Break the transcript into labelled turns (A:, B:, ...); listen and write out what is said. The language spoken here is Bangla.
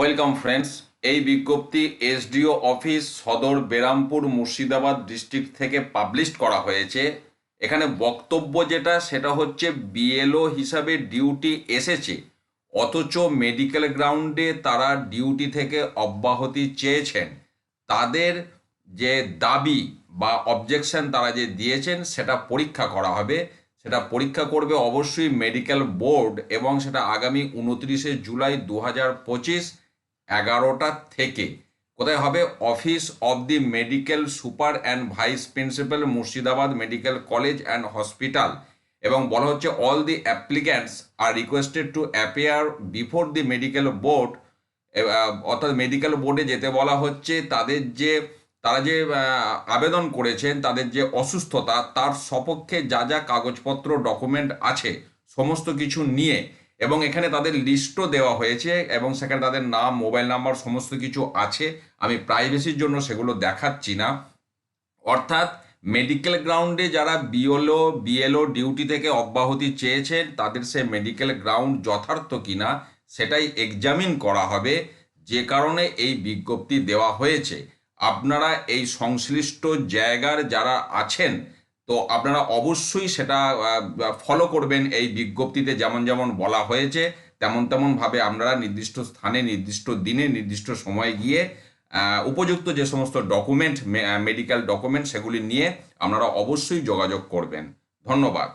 A: ওয়েলকাম ফ্রেন্ডস এই বিজ্ঞপ্তি SDO office Sadar Berhampur Murshidabad district থেকে পাবলিশ করা হয়েছে। এখানে বক্তব্য যেটা, সেটা হচ্ছে বিএলও হিসাবে ডিউটি এসেছে। অথচ মেডিকেল গ্রাউন্ডে তারা ডিউটি থেকে অব্যাহতি চেয়েছেন। তাদের যে দাবি বা অবজেকশন তারা যে দিয়েছেন, সেটা পরীক্ষা করা হবে। সেটা পরীক্ষা করবে অবশ্যই মেডিকেল বোর্ড এবং সেটা আগামী উনত্রিশে জুলাই দু হাজার পঁচিশ এগারোটা থেকে। কোথায় হবে? Office of the medical super and vice principal Murshidabad medical college and hospital. এবং বলা হচ্ছে, all the applicants are requested to appear before the medical board. অর্থাৎ মেডিকেল বোর্ডে যেতে বলা হচ্ছে, তাদের যে, তারা যে আবেদন করেছেন, তাদের যে অসুস্থতা, তার সপক্ষে যা যা কাগজপত্র, ডকুমেন্ট আছে, সমস্ত কিছু নিয়ে এবং এখানে তাদের লিস্টও দেওয়া হয়েছে এবং সেখানে তাদের নাম মোবাইল নাম্বার সমস্ত কিছু আছে। আমি প্রাইভেসির জন্য সেগুলো দেখাচ্ছি না। অর্থাৎ মেডিকেল গ্রাউন্ডে যারা বিএলও বিএলও ডিউটি থেকে অব্যাহতি চেয়েছেন, তাদের সে মেডিকেল গ্রাউন্ড যথার্থ কিনা সেটাই এক্সামিন করা হবে। যে কারণে এই বিজ্ঞপ্তি দেওয়া হয়েছে। আপনারা এই সংশ্লিষ্ট জায়গার যারা আছেন তো আপনারা অবশ্যই সেটা ফলো করবেন এই বিজ্ঞপ্তিতে যেমন যেমন বলা হয়েছে, তেমন তেমনভাবে আপনারা নির্দিষ্ট স্থানে, নির্দিষ্ট দিনে, নির্দিষ্ট সময়ে গিয়ে উপযুক্ত যে সমস্ত ডকুমেন্ট মেডিকেল ডকুমেন্ট সেগুলি নিয়ে আপনারা অবশ্যই যোগাযোগ করবেন। ধন্যবাদ।